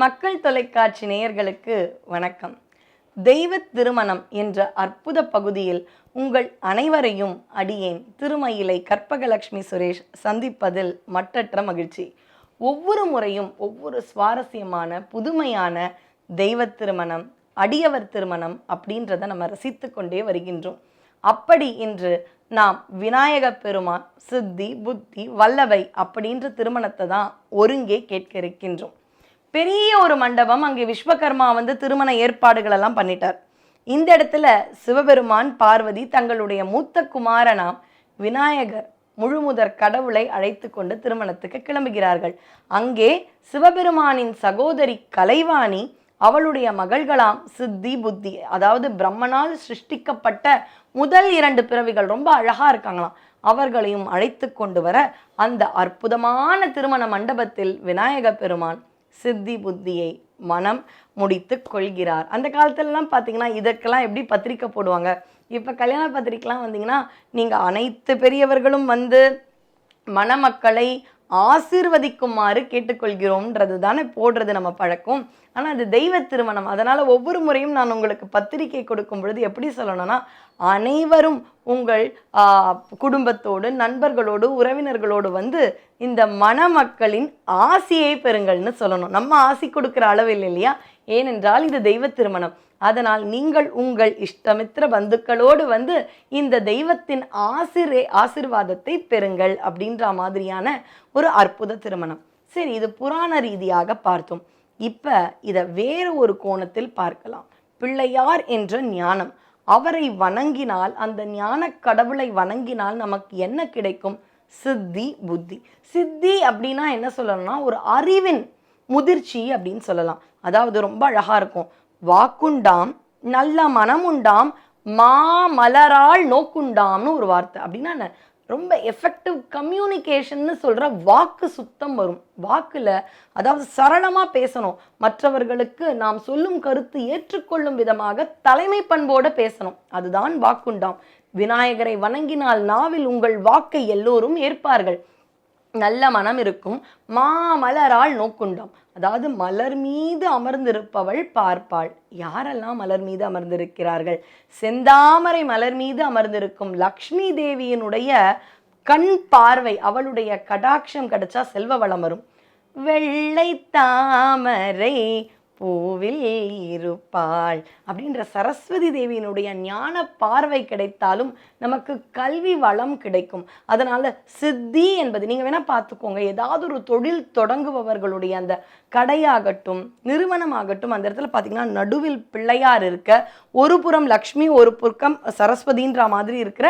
மக்கள் தொலைக்காட்சி நேயர்களுக்கு வணக்கம். தெய்வ திருமணம் என்ற அற்புத பகுதியில் உங்கள் அனைவரையும் அடியேன் திருமயிலை கற்பகலட்சுமி சுரேஷ் சந்திப்பதில் மட்டற்ற மகிழ்ச்சி. ஒவ்வொரு முறையும் ஒவ்வொரு சுவாரஸ்யமான புதுமையான தெய்வ திருமணம் அடியவர் திருமணம் அப்படின்றத நம்ம ரசித்து கொண்டே வருகின்றோம். அப்படி இன்று நாம் விநாயக பெருமான் சித்தி புத்தி வல்லவை அப்படின்ற திருமணத்தை தான் ஒருங்கே கேட்க இருக்கின்றோம். பெரிய ஒரு மண்டபம் அங்கே விஸ்வகர்மா வந்து திருமண ஏற்பாடுகள் எல்லாம் பண்ணிட்டார். இந்த இடத்துல சிவபெருமான் பார்வதி தங்களுடைய மூத்த குமாரனாம் விநாயகர் முழுமுதற் கடவுளை அழைத்து கொண்டு திருமணத்துக்கு கிளம்புகிறார்கள். அங்கே சிவபெருமானின் சகோதரி கலைவாணி அவளுடைய மகள்களாம் சித்தி புத்தி அதாவது பிரம்மனால் சிருஷ்டிக்கப்பட்ட முதல் இரண்டு பிறவிகள் ரொம்ப அழகா இருக்காங்களாம். அவர்களையும் அழைத்து கொண்டு வர அந்த அற்புதமான திருமண மண்டபத்தில் விநாயக பெருமான் சித்தி புத்தியை மனம் முடித்து கொள்கிறார். அந்த காலத்துலலாம் பார்த்தீங்கன்னா இதற்கெல்லாம் எப்படி பத்திரிக்கை போடுவாங்க? இப்போ கல்யாண பத்திரிக்கைலாம் வந்தீங்கன்னா நீங்கள் அனைத்து பெரியவர்களும் வந்து மணமக்களை ஆசீர்வதிக்குமாறு கேட்டுக்கொள்கிறோம்ன்றது தானே போடுறது நம்ம பழக்கம். ஆனால் அது தெய்வ திருமணம். அதனால் ஒவ்வொரு முறையும் நான் உங்களுக்கு பத்திரிக்கை கொடுக்கும் பொழுது எப்படி சொல்லணும்னா அனைவரும் உங்கள் குடும்பத்தோடு நண்பர்களோடு உறவினர்களோடு வந்து இந்த மணமக்களின் ஆசையை பெறுங்கள்னு சொல்லணும். நம்ம ஆசி கொடுக்குற அளவில் இல்லையா? ஏனென்றால் இது தெய்வ திருமணம். அதனால் நீங்கள் உங்கள் இஷ்டமித்திர பந்துக்களோடு வந்து இந்த தெய்வத்தின் ஆசிரே ஆசிர்வாதத்தை பெறுங்கள் அப்படின்ற மாதிரியான ஒரு அற்புத திருமணம். சரி இது புராண ரீதியாக பார்த்தோம். இப்போ இதை வேறு ஒரு கோணத்தில் பார்க்கலாம். பிள்ளையார் என்ற ஞானம். அவரை வணங்கினால் அந்த ஞான கடவுளை வணங்கினால் நமக்கு என்ன கிடைக்கும்? சித்தி புத்தி. சித்தி அப்படின்னா என்ன சொல்லணும்னா ஒரு அறிவின் முதிர்ச்சி அப்படின்னு சொல்லலாம். அதாவது ரொம்ப அழகாக இருக்கும். வாக்குண்டாம் நல்ல மனமுண்டாம் மா மலரால் நோக்குண்டாம்னு ஒரு வார்த்தை. அப்படின்னா என்ன? ரொம்ப எஃபெக்டிவ் கம்யூனிகேஷன்னு சொல்கிற வாக்கு சுத்தம் வரும். வாக்கில் அதாவது சரளமாக பேசணும். மற்றவர்களுக்கு நாம் சொல்லும் கருத்து ஏற்றுக்கொள்ளும் விதமாக தலைமை பண்போடு பேசணும். அதுதான் வாக்குண்டாம். விநாயகரை வணங்கினால் நாவில் உங்கள் வாக்கை எல்லோரும் ஏற்பார்கள். நல்ல மனம் இருக்கும். மாமலரால் நோக்குண்டாம். அதாவது மலர் மீது அமர்ந்திருப்பவள் பார்ப்பாள். யாரெல்லாம் மலர் மீது அமர்ந்திருக்கிறார்கள்? செந்தாமரை மலர் மீது அமர்ந்திருக்கும் லக்ஷ்மி தேவியினுடைய கண் பார்வை அவளுடைய கடாட்சம் கிடைச்சா செல்வ வளம் வரும். வெள்ளை தாமரை பூவில் இருப்பாள் அப்படின்ற சரஸ்வதி தேவியினுடைய ஞான பார்வை கிடைத்தாலும் நமக்கு கல்வி வளம் கிடைக்கும். அதனால சித்தி என்பது நீங்க வேணா பார்த்துக்கோங்க ஏதாவது ஒரு தொழில் தொடங்குபவர்களுடைய அந்த கடையாகட்டும் நிறுவனமாகட்டும் அந்த இடத்துல பார்த்தீங்கன்னா நடுவில் பிள்ளையார் இருக்க ஒரு புறம் லக்ஷ்மி ஒரு புறம் சரஸ்வதின்ற மாதிரி இருக்கிற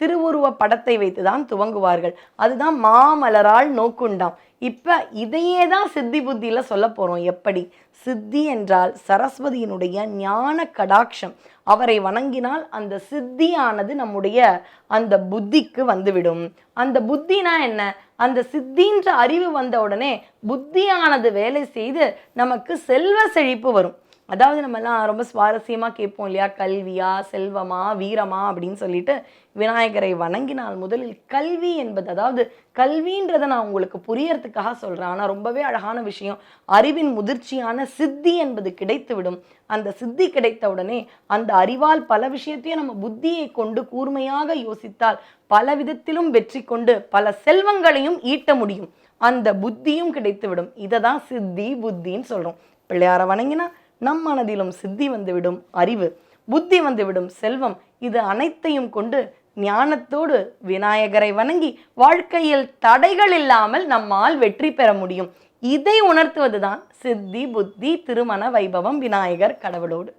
திருவுருவ படத்தை வைத்து தான் துவங்குவார்கள். அதுதான் மாமலரால் நோக்குண்டாம். இப்போ இதையே தான் சித்தி புத்தியில் சொல்ல போகிறோம் எப்படி? சித்தி என்றால் சரஸ்வதியினுடைய ஞான கடாட்சம். அவரை வணங்கினால் அந்த சித்தியானது நம்முடைய அந்த புத்திக்கு வந்துவிடும். அந்த புத்தினா என்ன? அந்த சித்தின்ற அறிவு வந்த உடனே புத்தியானது வேலை செய்து நமக்கு செல்வ செழிப்பு வரும். அதாவது நம்ம எல்லாம் ரொம்ப சுவாரஸ்யமாக கேட்போம் இல்லையா? கல்வியா செல்வமா வீரமா அப்படின்னு சொல்லிட்டு விநாயகரை வணங்கினால் முதலில் கல்வி என்பது அதாவது கல்வின்றதை நான் உங்களுக்கு புரியறதுக்காக சொல்கிறேன் ஆனால் ரொம்பவே அழகான விஷயம். அறிவின் முதிர்ச்சியான சித்தி என்பது கிடைத்துவிடும். அந்த சித்தி கிடைத்த உடனே அந்த அறிவால் பல விஷயத்தையும் நம்ம புத்தியை கொண்டு கூர்மையாக யோசித்தால் பல விதத்திலும் வெற்றி கொண்டு பல செல்வங்களையும் ஈட்ட முடியும். அந்த புத்தியும் கிடைத்துவிடும். இதை தான் சித்தி புத்தின்னு சொல்கிறோம் பிள்ளையார வணங்கினா நம் மனதிலும் சித்தி வந்துவிடும் அறிவு புத்தி வந்துவிடும் செல்வம். இது அனைத்தையும் கொண்டு ஞானத்தோடு விநாயகரை வணங்கி வாழ்க்கையில் தடைகள் இல்லாமல் நம்மால் வெற்றி பெற முடியும். இதை உணர்த்துவதுதான் சித்தி புத்தி திருமண வைபவம் விநாயகர் கடவுளோடு.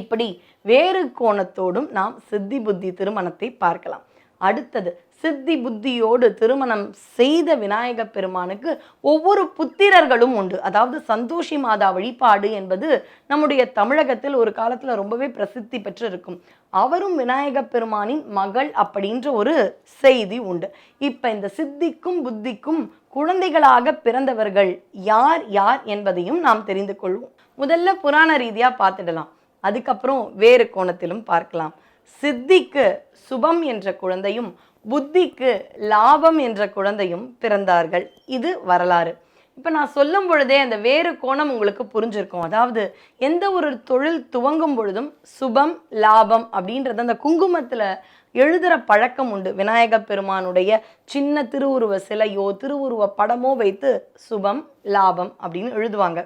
இப்படி வேறு கோணத்தோடும் நாம் சித்தி புத்தி திருமணத்தை பார்க்கலாம். அடுத்தது சித்தி புத்தியோடு திருமணம் செய்த விநாயக பெருமானுக்கு ஒவ்வொரு புத்திரர்களும் உண்டு. அதாவது சந்தோஷி மாதா வழிபாடு என்பது நம்முடைய தமிழகத்தில் ஒரு காலத்துல ரொம்பவே பிரசித்தி பெற்று இருக்கும் அவரும் விநாயக பெருமானின் மகள் அப்படின்ற ஒரு செய்தி உண்டு. இப்ப இந்த சித்திக்கும் புத்திக்கும் குழந்தைகளாக பிறந்தவர்கள் யார் யார் என்பதையும் நாம் தெரிந்து கொள்வோம். முதல்ல புராண ரீதியா பார்த்துடலாம். அதுக்கப்புறம் வேறு கோணத்திலும் பார்க்கலாம். சித்திக்கு சுபம் என்ற குழந்தையும் புத்திக்கு லாபம் என்ற குழந்தையும் பிறந்தார்கள். இது வரலாறு. இப்போ நான் சொல்லும் பொழுதே அந்த வேறு கோணம் உங்களுக்கு புரிஞ்சிருக்கும். அதாவது எந்த ஒரு தொழில் துவங்கும் பொழுதும் சுபம் லாபம் அப்படின்றது அந்த குங்குமத்தில் எழுதுகிற பழக்கம் உண்டு. விநாயக பெருமானுடைய சின்ன திருவுருவ சிலையோ திருவுருவ படமோ வைத்து சுபம் லாபம் அப்படின்னு எழுதுவாங்க.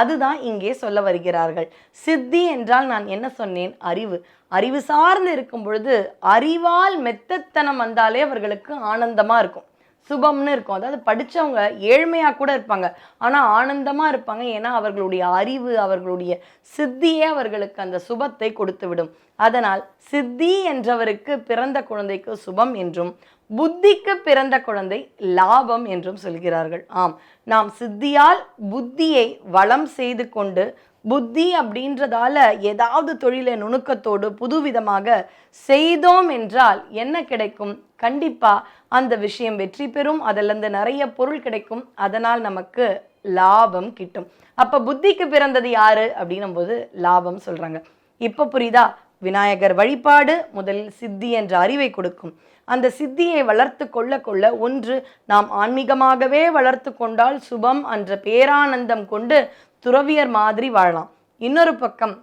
அதுதான் இங்கே சொல்ல வருகிறார்கள். சித்தி என்றால் நான் என்ன சொன்னேன்? அறிவு. அறிவு சார்ந்து இருக்கும் பொழுது அறிவால் மெத்தத்தனம் வந்தாலே அவர்களுக்கு ஆனந்தமாக இருக்கும். சுபம்னு இருக்கும். அதாவது படிச்சவங்க ஏழ்மையாக கூட இருப்பாங்க. ஆனால் ஆனந்தமாக இருப்பாங்க. ஏன்னா அவர்களுடைய அறிவு அவர்களுடைய சித்தியே அவர்களுக்கு அந்த சுபத்தை கொடுத்து விடும் அதனால் சித்தி என்றவருக்கு பிறந்த குழந்தைக்கு சுபம் என்றும் புத்திக்கு பிறந்த குழந்தை லாபம் என்றும் சொல்கிறார்கள். ஆம் நாம் சித்தியால் புத்தியை வளம் செய்து கொண்டு புத்தி அப்படின்றதால ஏதாவது தொழிலை நுணுக்கத்தோடு புதுவிதமாக செய்தோம் என்றால் என்ன கிடைக்கும்? கண்டிப்பா அந்த விஷயம் வெற்றி பெறும். அதிலிருந்து நிறைய பொருள் கிடைக்கும். அதனால் நமக்கு லாபம் கிட்டும். அப்ப புத்திக்கு பிறந்தது யாரு? அப்படின்னும் போது லாபம் சொல்றாங்க. இப்ப புரியுதா? விநாயகர் வழிபாடு முதலில் சித்தி என்ற அறிவை கொடுக்கும். அந்த சித்தியை வளர்த்து கொள்ள கொள்ள ஒன்று நாம் ஆன்மீகமாகவே வளர்த்து கொண்டால் சுபம் என்ற பேரானந்தம் கொண்டு துறவியர் மாதிரி வாழலாம். இன்னொரு பக்கம்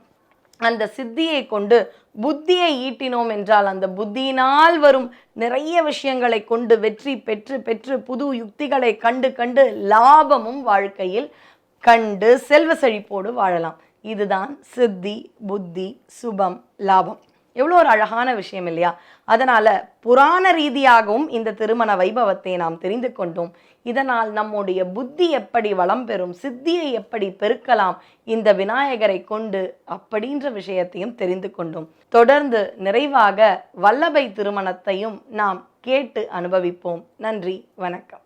அந்த சித்தியை கொண்டு புத்தியை ஈட்டினோம் என்றால் அந்த புத்தியினால் வரும் நிறைய விஷயங்களை கொண்டு வெற்றி பெற்று பெற்று புது யுக்திகளை கண்டு கண்டு லாபமும் வாழ்க்கையில் கண்டு செல்வ செழிப்போடு வாழலாம். இதுதான் சித்தி புத்தி சுபம் லாபம். எவ்வளோ ஒரு அழகான விஷயம் இல்லையா? அதனால புராண ரீதியாகவும் இந்த திருமண வைபவத்தை நாம் தெரிந்து கொண்டோம். இதனால் நம்முடைய புத்தி எப்படி வளம் பெறும் சித்தியை எப்படி பெருக்கலாம் இந்த விநாயகரை கொண்டு அப்படின்ற விஷயத்தையும் தெரிந்து கொண்டோம். தொடர்ந்து நிறைவாக வல்லபை திருமணத்தையும் நாம் கேட்டு அனுபவிப்போம். நன்றி வணக்கம்.